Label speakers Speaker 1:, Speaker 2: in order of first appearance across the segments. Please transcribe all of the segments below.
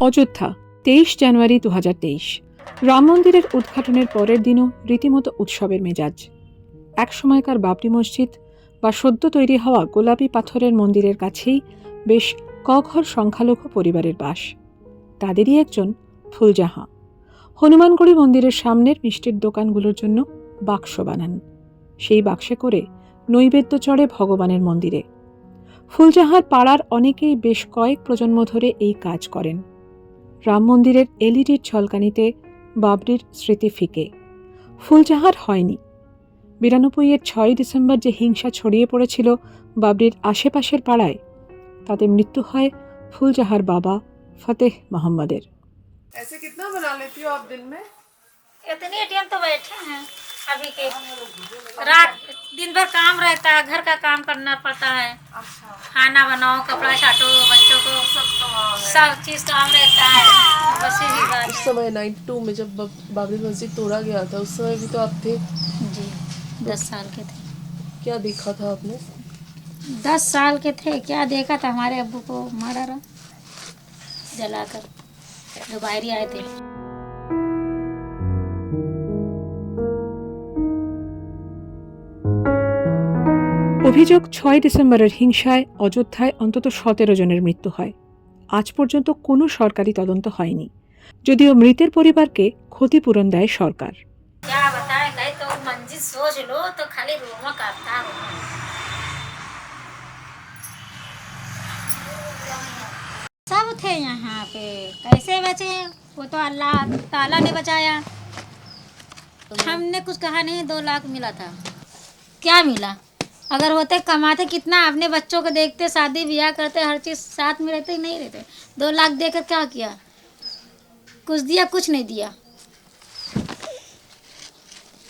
Speaker 1: অযোধ্যা, তেইশ জানুয়ারি দু হাজার তেইশ। রাম মন্দিরের উদ্ঘাটনের পরের দিনও রীতিমতো উৎসবের মেজাজ। এক সময়কার বাবরি মসজিদ বা সদ্য তৈরি হওয়া গোলাপি পাথরের মন্দিরের কাছেই বেশ কঘর সংখ্যালঘু পরিবারের বাস। তাদেরই একজন ফুলজাহা। হনুমানগড়ি মন্দিরের সামনের মিষ্টির দোকানগুলোর জন্য বাক্স বানান। সেই বাক্সে করে নৈবেদ্য চড়ে ভগবানের মন্দিরে। ফুলজাহার পাড়ার অনেকেই বেশ কয়েক প্রজন্ম ধরে এই কাজ করেন। রাম মন্দিরের এলইডির ঝলকানিতে বাবরির স্মৃতি ফিকে ফুলজাহার হয়নি বিরানব্বইয়ের ছয় ডিসেম্বর যে হিংসা ছড়িয়ে পড়েছিল বাবরির আশেপাশের পাড়ায় তাতে মৃত্যু হয় ফুলজাহার বাবা ফতেহ মোহাম্মদের
Speaker 2: ऐसे कितना बना लेती हो आप दिन में
Speaker 3: इतनी एटीएम तो बैठे हैं अभी के रात दिन भर काम रहता है घर का काम करना पड़ता है।
Speaker 2: अच्छा।
Speaker 3: खाना बनाओ कपड़ा छाटो बच्चों को सब चीज़ काम रहता है बस यही बात
Speaker 2: उस समय 92 में जब बाबरी मस्जिद तोड़ा गया था उस समय भी तो आप थे?
Speaker 3: जी दस साल के थे।
Speaker 2: क्या देखा था आपने?
Speaker 3: दस साल के थे क्या देखा था? हमारे अब्बू को मारा रहा जलाकर जो बाहरी आए थे।
Speaker 1: অভিযোগ ছয় ডিসেম্বরের হিংসায় অযোধ্যায় অন্তত সতেরো জনের মৃত্যু হয় আজ পর্যন্ত কোনো সরকারি তদন্ত হয়নি যদিও মৃতের পরিবারকে ক্ষতিপূরণ দেয় সরকার
Speaker 3: क्या बताए गए तो मंजिल सोच लो तो खाली रोमा काटता रोमा सब थे यहाँ पे कैसे बचे वो तो अल्लाह ताला ने बचाया हमने कुछ कहा नहीं दो लाख मिला था क्या मिला अगर होते, कमाते कितना? अपने बच्चों को देखते, शादी, ब्याह करते, हर चीज़ साथ में रहते, नहीं रहते। दो लाख देकर क्या किया? कुछ दिया, कुछ नहीं दिया।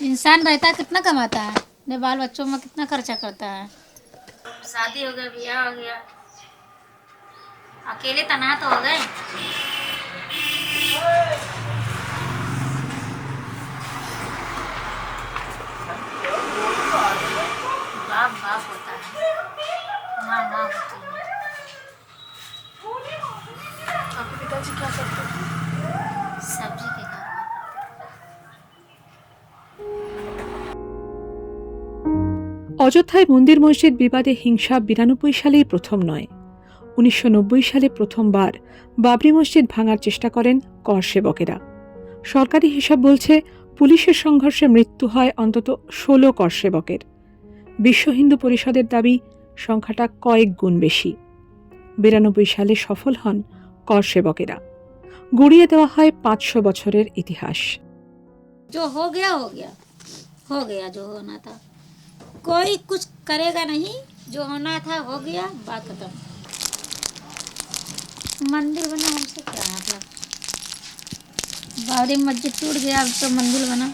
Speaker 3: इंसान रहता कितना कमाता है? अपने बाल बच्चों में कितना खर्चा करता है? शादी हो गया, ब्याह हो गया। अकेले तना तो हो गए?
Speaker 2: आपके पिताजी क्या करते थे
Speaker 3: सब्जी के कारोबार
Speaker 1: অযোধ্যায় মন্দির মসজিদ বিবাদে হিংসা বিরানব্বই সালেই প্রথম নয় উনিশশো নব্বই সালে প্রথমবার বাবরি মসজিদ ভাঙার চেষ্টা করেন কর সেবকেরা সরকারি হিসাব বলছে পুলিশের সংঘর্ষে মৃত্যু হয় অন্তত ষোলো কর সেবকের বিশ্ব হিন্দু পরিষদের দাবি সংখ্যাটা কয়েক গুণ বেশি বিরানব্বই সালে সফল হন কর সেবকেরা গুড়িয়ে দেওয়া হয় পাঁচশো বছরের ইতিহাস
Speaker 3: जो हो गया हो गया हो गया जो होना था कोई कुछ करेगा नहीं जो होना था हो गया बात खत्म मंदिर बना हमसे क्या मतलब बाबरी मस्जिद टूट गया अब तो मंदिर बना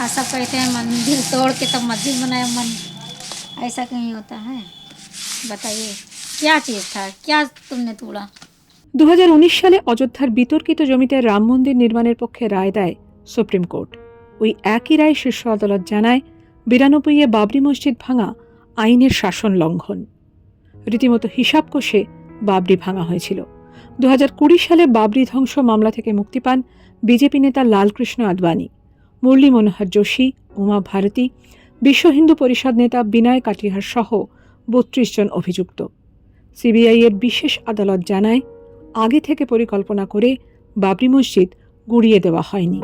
Speaker 3: ऐसा कहते हैं मंदिर तोड़ के तब मस्जिद बनाया मन ऐसा कहीं होता है बताइए क्या चीज़ था क्या तुमने तोड़ा
Speaker 1: দু হাজার উনিশ সালে অযোধ্যার বিতর্কিত জমিতে রাম মন্দির নির্মাণের পক্ষে রায় দেয় সুপ্রিম কোর্ট। ওই একই রায় শীর্ষ আদালত জানায় বিরানব্বইয়ে বাবরি মসজিদ ভাঙা আইনের শাসন লঙ্ঘন। রীতিমতো হিসাব কষে বাবরি ভাঙা হয়েছিল। দু সালে বাবরি ধ্বংস মামলা থেকে মুক্তি পান বিজেপি নেতা লালকৃষ্ণ আদবানি, মুরলী মনোহর যোশী, উমা ভারতী, বিশ্ব হিন্দু পরিষদ নেতা বিনয় কাটিহার সহ বত্রিশ জন অভিযুক্ত। সিবিআই এর বিশেষ আদালত জানায় আগে থেকে পরিকল্পনা করে বাবরি মসজিদ গুড়িয়ে দেওয়া হয়নি।